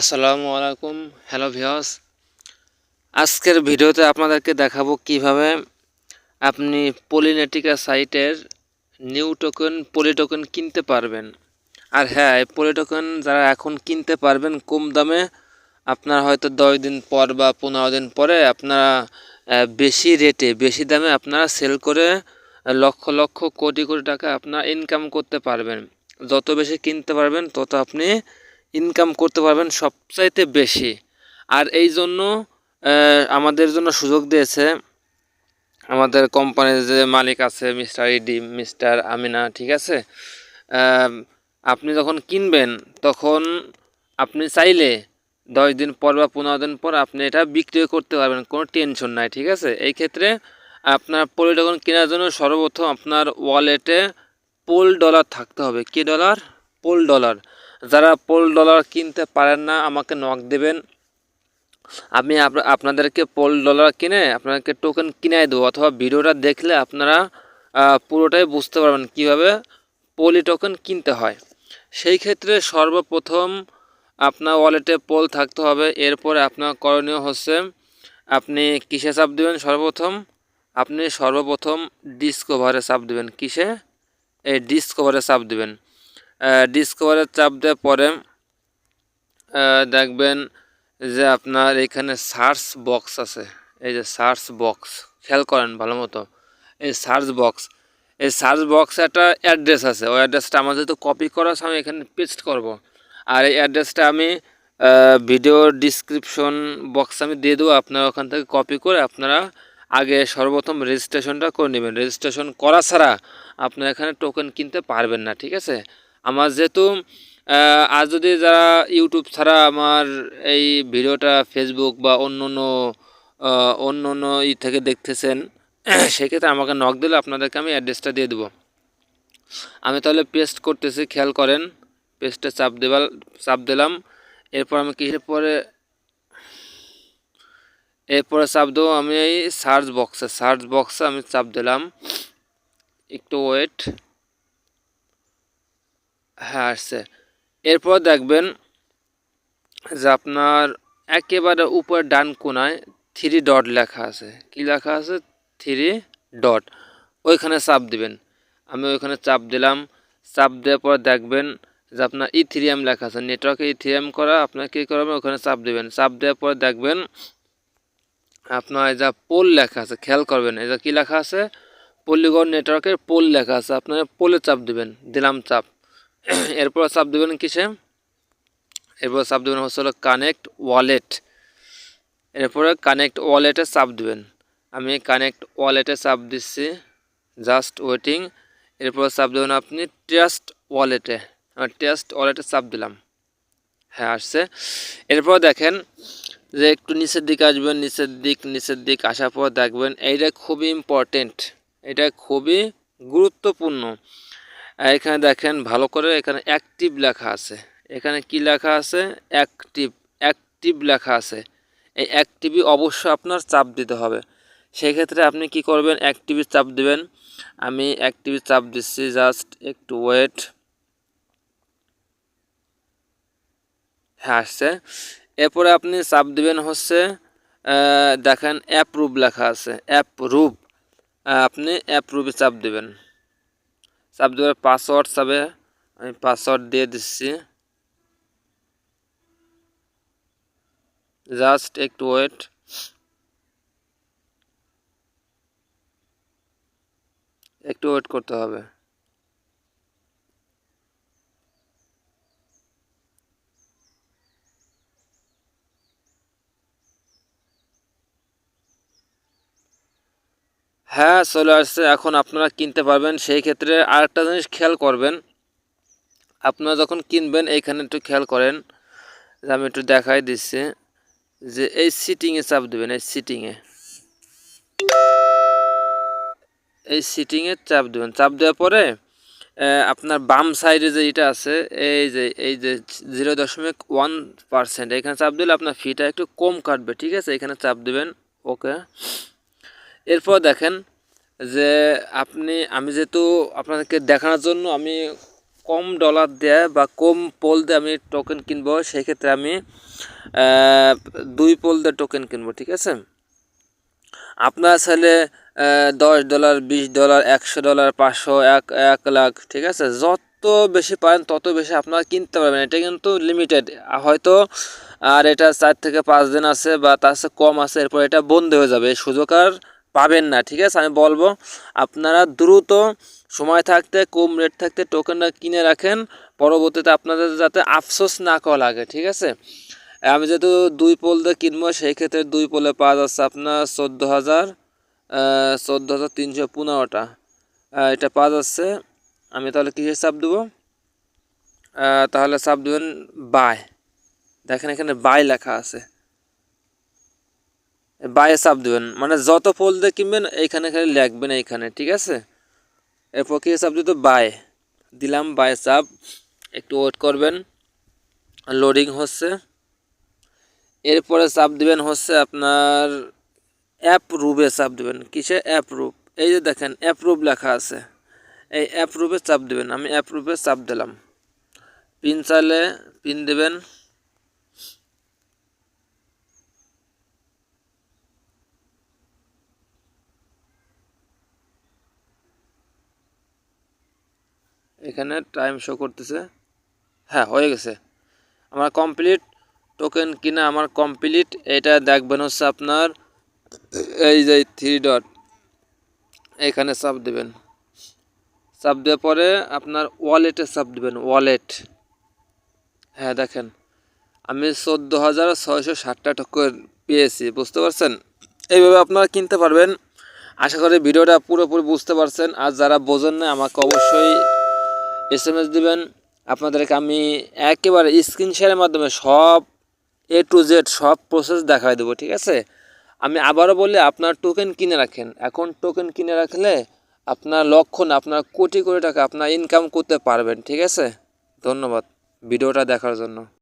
আসসালামু আলাইকুম হ্যালো ভিওস আজকের ভিডিওতে আপনাদেরকে দেখাবো কীভাবে আপনি পলিনেটিকা সাইটের নিউ টোকেন পলি টোকেন কিনতে পারবেন। আর হ্যাঁ এই পলি টোকেন যারা এখন কিনতে পারবেন কম দামে, আপনার হয়তো দশ দিন পর বা পনেরো দিন পরে আপনারা বেশি রেটে বেশি দামে আপনারা সেল করে লক্ষ লক্ষ কোটি কোটি টাকা আপনার ইনকাম করতে পারবেন। যত বেশি কিনতে পারবেন, তত আপনি ইনকাম করতে পারবেন সবচাইতে বেশি। আর এই জন্য আমাদের জন্য সুযোগ দিয়েছে আমাদের কোম্পানির যে মালিক আছে মিস্টার ইডি মিস্টার আমিনা, ঠিক আছে? আপনি যখন কিনবেন, তখন আপনি চাইলে দশ দিন পর বা পনেরো দিন পর আপনি এটা বিক্রি করতে পারবেন, কোনো টেনশন নাই, ঠিক আছে? এই ক্ষেত্রে আপনার টোকন কেনার জন্য সর্বপ্রথম আপনার ওয়ালেটে পোল ডলার থাকতে হবে। কি ডলার পোল ডলার যারা পোল ডলার কিনতে পারেন না, আমাকে নক দেবেন। আমি আপনাদেরকে পোল ডলার কিনে আপনাদেরকে টোকেন কিনে দেবো, অথবা ভিডিওটা দেখলে আপনারা পুরোটাই বুঝতে পারবেন কীভাবে পোলি টোকেন কিনতে হয়। সেই ক্ষেত্রে সর্বপ্রথম আপনার ওয়ালেটে পোল থাকতে হবে, এরপরে আপনার করণীয় হচ্ছে আপনি কিসে চাপ দেবেন সর্বপ্রথম? আপনি সর্বপ্রথম ডিসকভারে চাপ দেবেন। কিসে? এই ডিসকভারে চাপ দেবেন। ডিসকভারে চাপ দেওয়ার পরে দেখবেন যে আপনার এখানে সার্চ বক্স আছে। এই যে সার্চ বক্স খেয়াল করেন ভালো মতো। এই সার্চ বক্স এই সার্চ বক্সে একটা অ্যাড্রেস আছে। ওই অ্যাড্রেসটা আমার যেহেতু কপি করা আমি এখানে পেস্ট করব। আর এই অ্যাড্রেসটা আমি ভিডিও ডিসক্রিপশন বক্স আমি দিয়ে দেবো। আপনারা ওখান থেকে কপি করে আপনারা আগে সর্বপ্রথম রেজিস্ট্রেশনটা করে নেবেন। রেজিস্ট্রেশন করা ছাড়া আপনারা এখানে টোকেন কিনতে পারবেন না, ঠিক আছে? আমার যেহেতু আর যদি যারা ইউটিউব ছাড়া আমার এই ভিডিওটা ফেসবুক বা অন্য অন্য অন্য অন্য ই থেকে দেখতেছেন, সেক্ষেত্রে আমাকে নক দিলে আপনাদেরকে আমি অ্যাড্রেসটা দিয়ে দেবো। আমি তাহলে পেস্ট করতেছি, খেয়াল করেন পেস্টে চাপ দেবার চাপ দিলাম, এরপর আমি কিসের পরে এরপরে চাপ দেবো আমি এই সার্চ বক্সে সার্চ বক্সে আমি চাপ দিলাম, একটু ওয়েট হ্যাঁ আসছে। এরপর দেখবেন যে আপনার একেবারে উপরে ডান কোনায় থ্রি ডট লেখা আছে। কি লেখা আছে? থ্রি ডট ওইখানে চাপ দিবেন। আমি ওইখানে চাপ দিলাম। চাপ দেওয়ার পর দেখবেন যে আপনার ইথিরিয়াম লেখা আছে। নেটওয়ার্কে ইথিরিয়াম করা, আপনার কী করবেন ওখানে চাপ দিবেন। চাপ দেওয়ার পর দেখবেন আপনার এই যা পোল লেখা আছে, খেয়াল করবেন। এই যা কী লেখা আছে? পল্লিগড় নেটওয়ার্কের পোল লেখা আছে। আপনার পোলে চাপ দিবেন। দিলাম চাপ। এরপর চাপ দেবেন কিসে? এরপর চাপ দেবেন হচ্ছে হলো কানেক্ট ওয়ালেট এরপরে কানেক্ট ওয়ালেটে চাপ দেবেন। আমি কানেক্ট ওয়ালেটে চাপ দিচ্ছি। জাস্ট ওয়েটিং এরপর চাপ দেবেন আপনি ট্রাস্ট ওয়ালেটে আমি ট্রাস্ট ওয়ালেটে চাপ দিলাম। হ্যাঁ আসছে। এরপর দেখেন যে একটু নিচের দিকে আসবেন, নিচের দিক নিচের দিক আসার পর দেখবেন এইটা খুবই ইম্পর্টেন্ট এটা খুবই গুরুত্বপূর্ণ। এখানে দেখেন ভালো করে এখানে অ্যাক্টিভ লেখা আছে। এখানে কি লেখা আছে? অ্যাক্টিভ অ্যাক্টিভ লেখা আছে। এই অ্যাক্টিভই অবশ্যই আপনার চাপ দিতে হবে। সেই ক্ষেত্রে আপনি কি করবেন? অ্যাক্টিভি চাপ দিবেন। আমি অ্যাক্টিভি চাপ দিচ্ছি জাস্ট একটু ওয়েট হ্যাঁ আসছে। এরপরে আপনি চাপ দিবেন হচ্ছে দেখেন অ্যাপ্রুভ লেখা আছে। অ্যাপ্রুভ আপনি অ্যাপ্রুভে চাপ দিবেন। চাপ দেওয়ার পাসওয়ার্ড সবে আমি পাসওয়ার্ড দিয়ে দিচ্ছি। জাস্ট একটু ওয়েট একটু ওয়েট করতে হবে। হ্যাঁ চলে আসছে। এখন আপনারা কিনতে পারবেন। সেই ক্ষেত্রে আরেকটা জিনিস খেয়াল করবেন। আপনারা যখন কিনবেন, এইখানে একটু খেয়াল করেন। যে আমি একটু দেখাই দিচ্ছি যে এই সিটিংয়ে চাপ দেবেন, এই সিটিংয়ে এই সিটিংয়ে চাপ দেবেন। চাপ দেওয়ার পরে আপনার বাম সাইডে যে এটা আছে, এই যে এই যে জিরো দশমিক ওয়ান পার্সেন্ট এখানে চাপ দিলে আপনার ফিটা একটু কম কাটবে, ঠিক আছে? এখানে চাপ দেবেন ওকে এরপর দেখেন যে আপনি, আমি যেহেতু আপনাদেরকে দেখানোর জন্য আমি কম ডলার দেয় বা কম পোল দিয়ে আমি টোকেন কিনবো, সেক্ষেত্রে আমি দুই পোল দিয়ে টোকেন কিনবো, ঠিক আছে? আপনার ছেলে দশ ডলার বিশ ডলার একশো ডলার পাঁচশো, এক এক লাখ, ঠিক আছে? যত বেশি পারেন, তত বেশি আপনারা কিনতে পারবেন। এটা কিন্তু লিমিটেড হয়তো, আর এটা চার থেকে পাঁচ দিন আছে বা তার চেয়ে কম আছে, এরপর এটা বন্ধ হয়ে যাবে। সুযোগ আর পাবেন না, ঠিক আছে? আমি বলব, আপনারা দ্রুত সময় থাকতে, কম রেট থাকতে টোকেনটা কিনে রাখেন, পরবর্তীতে আপনাদের যাতে আফসোস না করা লাগে, ঠিক আছে? আমি যেহেতু দুই পোল দিয়ে কিনবো, সেই ক্ষেত্রে দুই পোলে পাওয়া যাচ্ছে আপনার চোদ্দ হাজার চোদ্দ হাজার তিনশো পনেরোটা। এটা পাওয়া যাচ্ছে, আমি তাহলে কিসের চাপ দেবো? তাহলে চাপ দেবেন বাই দেখেন এখানে বাই লেখা আছে। বায়ে চাপ দেবেন। মানে যত পোল দিয়ে কিনবেন এইখানে খালি লিখবেন এইখানে, ঠিক আছে? এরপর কি চাপ দিতে? বাই দিলাম বাই চাপ। একটু ওয়েট করবেন। লোডিং হচ্ছে। এরপরে চাপ দিবেন হচ্ছে আপনার অ্যাপ রুবে চাপ দিবেন। কিসে? অ্যাপ রুপ এই যে দেখেন, অ্যাপ রুপ লেখা আছে। এই অ্যাপ রুপে চাপ দিবেন। আমি অ্যাপ রুপে চাপ দিলাম। পিন চাইলে পিন দেবেন। এখানে টাইম শো করতেছে। হ্যাঁ হয়ে গেছে। আমার কমপ্লিট টোকেন কিনা আমার কমপ্লিট এটা দেখবেন হচ্ছে আপনার, এই যে থ্রি ডট এখানে চাপ দেবেন। চাপ দেওয়ার পরে আপনার ওয়ালেটে চাপ দেবেন ওয়ালেট হ্যাঁ দেখেন। আমি চোদ্দ হাজার ছয়শো ষাটটা টোকেন পেয়েছি, বুঝতে পারছেন? এইভাবে আপনারা কিনতে পারবেন। আশা করি ভিডিওটা পুরোপুরি বুঝতে পারছেন। আর যারা বোঝেন না আমাকে অবশ্যই এস এম এস দেবেন। আপনাদেরকে আমি একেবারে স্ক্রিন শেয়ারের মাধ্যমে সব এ টু জেড সব প্রসেস দেখাই দেবো, ঠিক আছে? আমি আবারও বলি আপনার টোকেন কিনে রাখেন। এখন টোকেন কিনে রাখলে আপনার লক্ষণ, আপনার কোটি কোটি টাকা, আপনার ইনকাম করতে পারবেন, ঠিক আছে? ধন্যবাদ। ভিডিওটা দেখার জন্য।